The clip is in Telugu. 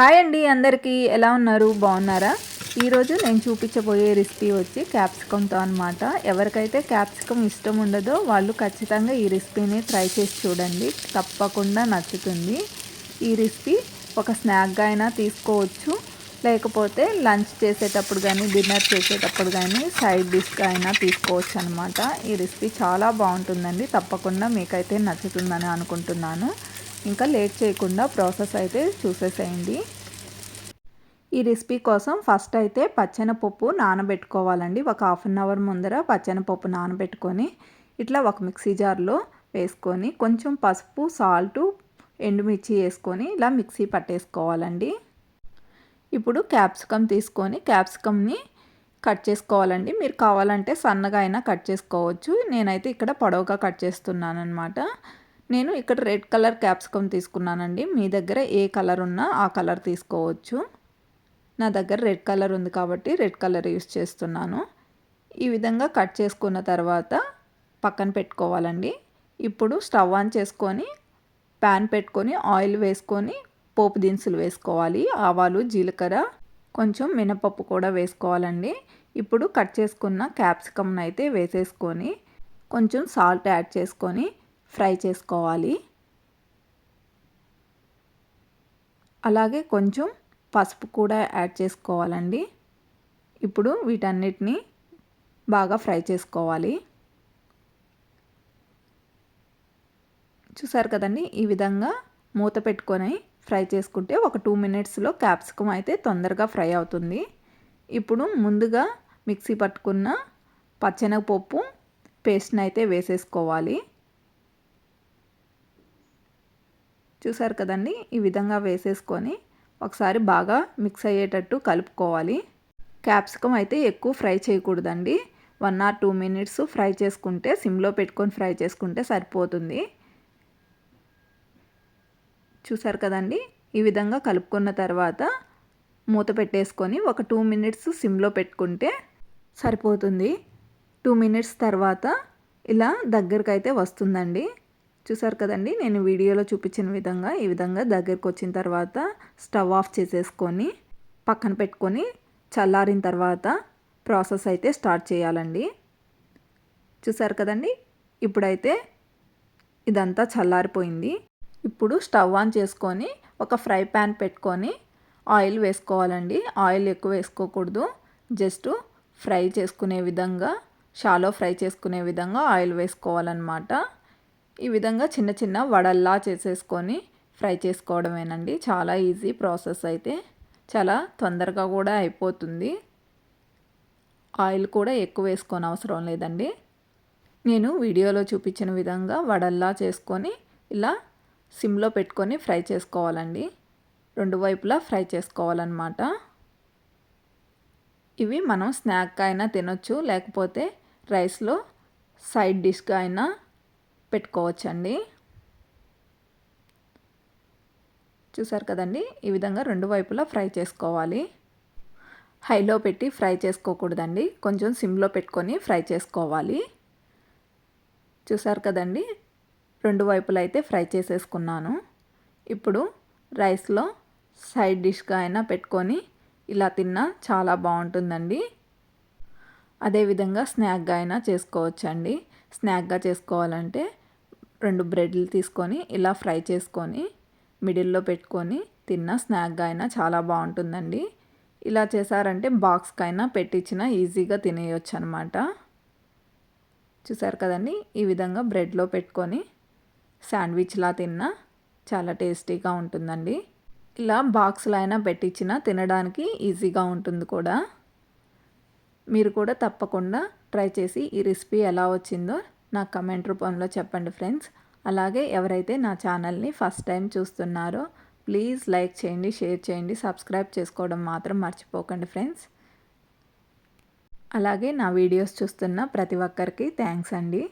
హాయ్ అండి అందరికీ. ఎలా ఉన్నారు? బాగున్నారా? ఈరోజు నేను చూపించబోయే రెసిపీ వచ్చి క్యాప్సికంతో అనమాట ఎవరికైతే క్యాప్సికమ్ ఇష్టం ఉండదో వాళ్ళు ఖచ్చితంగా ఈ రెసిపీని ట్రై చేసి చూడండి. తప్పకుండా నచ్చుతుంది. ఈ రెసిపీ ఒక స్నాక్గా అయినా తీసుకోవచ్చు. లేకపోతే లంచ్ చేసేటప్పుడు కానీ డిన్నర్ చేసేటప్పుడు కానీ సైడ్ డిష్గా అయినా తీసుకోవచ్చు అనమాట ఈ రెసిపీ చాలా బాగుంటుందండి. తప్పకుండా మీకైతే నచ్చుతుందని అనుకుంటున్నాను. ఇంకా లేట్ చేయకుండా ప్రాసెస్ అయితే చూసేసేయండి. ఈ రెసిపీ కోసం ఫస్ట్ అయితే పచ్చెనపప్పు నానబెట్టుకోవాలండి. ఒక హాఫ్ అన్ అవర్ ముందర పచ్చెనపప్పు నానబెట్టుకొని ఇట్లా ఒక మిక్సీ జార్లో వేసుకొని కొంచెం పసుపు సాల్టు ఎండుమిర్చి వేసుకొని ఇలా మిక్సీ పట్టేసుకోవాలండి. ఇప్పుడు క్యాప్సికమ్ తీసుకొని క్యాప్సికమ్ని కట్ చేసుకోవాలండి. మీరు కావాలంటే సన్నగా అయినా కట్ చేసుకోవచ్చు. నేనైతే ఇక్కడ పొడవుగా కట్ చేస్తున్నాను అనమాట నేను ఇక్కడ రెడ్ కలర్ క్యాప్సికమ్ తీసుకున్నానండి. మీ దగ్గర ఏ కలర్ ఉన్నా ఆ కలర్ తీసుకోవచ్చు. నా దగ్గర రెడ్ కలర్ ఉంది కాబట్టి రెడ్ కలర్ యూస్ చేస్తున్నాను. ఈ విధంగా కట్ చేసుకున్న తర్వాత పక్కన పెట్టుకోవాలండి. ఇప్పుడు స్టవ్ ఆన్ చేసుకొని ప్యాన్ పెట్టుకొని ఆయిల్ వేసుకొని పోపు దినుసులు వేసుకోవాలి. ఆవాలు జీలకర్ర కొంచెం మినపప్పు కూడా వేసుకోవాలండి. ఇప్పుడు కట్ చేసుకున్న క్యాప్సికమ్ని అయితే వేసేసుకొని కొంచెం సాల్ట్ యాడ్ చేసుకొని ఫ్రై చేసుకోవాలి. అలాగే కొంచెం పసుపు కూడా యాడ్ చేసుకోవాలండి. ఇప్పుడు వీటన్నిటిని బాగా ఫ్రై చేసుకోవాలి. చూసారు కదండి ఈ విధంగా మూత పెట్టుకొని ఫ్రై చేసుకుంటే ఒక టూ మినిట్స్లో క్యాప్సికమ్ అయితే తొందరగా ఫ్రై అవుతుంది. ఇప్పుడు ముందుగా మిక్సీ పట్టుకున్న పచ్చెనగపప్పు పేస్ట్ని అయితే వేసేసుకోవాలి. చూసారు కదండి? ఈ విధంగా వేసేసుకొని ఒకసారి బాగా మిక్స్ అయ్యేటట్టు కలుపుకోవాలి. క్యాప్సికమ్ అయితే ఎక్కువ ఫ్రై చేయకూడదండి. One or two minutes fry చేసుకుంటే సిమ్లో పెట్టుకొని ఫ్రై చేసుకుంటే సరిపోతుంది. చూసారు కదండి? ఈ విధంగా కలుపుకున్న తర్వాత మూత పెట్టేసుకొని ఒక టూ మినిట్స్ సిమ్లో పెట్టుకుంటే సరిపోతుంది. టూ మినిట్స్ తర్వాత ఇలా దగ్గరకైతే వస్తుందండి. చూసారు కదండి నేను వీడియోలో చూపించిన విధంగా ఈ విధంగా దగ్గరకు వచ్చిన తర్వాత స్టవ్ ఆఫ్ చేసేసుకొని పక్కన పెట్టుకొని చల్లారిన తర్వాత ప్రాసెస్ అయితే స్టార్ట్ చేయాలండి. చూసారు కదండి ఇప్పుడైతే ఇదంతా చల్లారిపోయింది. ఇప్పుడు స్టవ్ ఆన్ చేసుకొని ఒక ఫ్రై ప్యాన్ పెట్టుకొని ఆయిల్ వేసుకోవాలండి. ఆయిల్ ఎక్కువ వేసుకోకూడదు జస్ట్ ఫ్రై చేసుకునే విధంగా షాలో ఫ్రై చేసుకునే విధంగా ఆయిల్ వేసుకోవాలన్నమాట. ఈ విధంగా చిన్న చిన్న వడల్లా చేసేసుకొని ఫ్రై చేసుకోవడమేనండి. చాలా ఈజీ ప్రాసెస్ అయితే. చాలా తొందరగా కూడా అయిపోతుంది. ఆయిల్ కూడా ఎక్కువ వేసుకొని అవసరం లేదండి. నేను వీడియోలో చూపించిన విధంగా వడల్లా చేసుకొని ఇలా సిమ్లో పెట్టుకొని ఫ్రై చేసుకోవాలండి. రెండు వైపులా ఫ్రై చేసుకోవాలన్నమాట. ఇవి మనం స్నాక్ అయినా తినొచ్చు లేకపోతే రైస్లో సైడ్ డిష్గా అయినా పెట్టుకోవచ్చండి. చూసారు కదండి? ఈ విధంగా రెండు వైపులా ఫ్రై చేసుకోవాలి. హైలో పెట్టి ఫ్రై చేసుకోకూడదండి. కొంచెం సిమ్లో పెట్టుకొని ఫ్రై చేసుకోవాలి. చూసారు కదండి? రెండు వైపులా అయితే ఫ్రై చేసేసుకున్నాను. ఇప్పుడు రైస్లో సైడ్ డిష్గా అయినా పెట్టుకొని ఇలా తిన్నా చాలా బాగుంటుందండి. అదేవిధంగా స్నాక్గా అయినా చేసుకోవచ్చండి. స్నాక్గా చేసుకోవాలంటే రెండు బ్రెడ్లు తీసుకొని ఇలా ఫ్రై చేసుకొని మిడిల్లో పెట్టుకొని తిన్న స్నాక్గా అయినా చాలా బాగుంటుందండి. ఇలా చేశారంటే బాక్స్కైనా పెట్టించిన ఈజీగా తినేయొచ్చు అనమాట చూసారు కదండి? ఈ విధంగా బ్రెడ్లో పెట్టుకొని శాండ్విచ్లా తిన్నా చాలా టేస్టీగా ఉంటుందండి. ఇలా బాక్స్లో అయినా పెట్టించిన తినడానికి ఈజీగా ఉంటుంది కూడా. మీరు కూడా తప్పకుండా ట్రై చేసి ఈ రెసిపీ ఎలా వచ్చిందో నాకు కమెంట్ రూపంలో చెప్పండి ఫ్రెండ్స్. అలాగే ఎవరైతే నా ఛానల్ని ఫస్ట్ టైం చూస్తున్నారో ప్లీజ్ లైక్ చేయండి షేర్ చేయండి సబ్స్క్రైబ్ చేసుకోవడం మాత్రం మర్చిపోకండి ఫ్రెండ్స్. అలాగే నా వీడియోస్ చూస్తున్న ప్రతి ఒక్కరికి థ్యాంక్స్ అండి.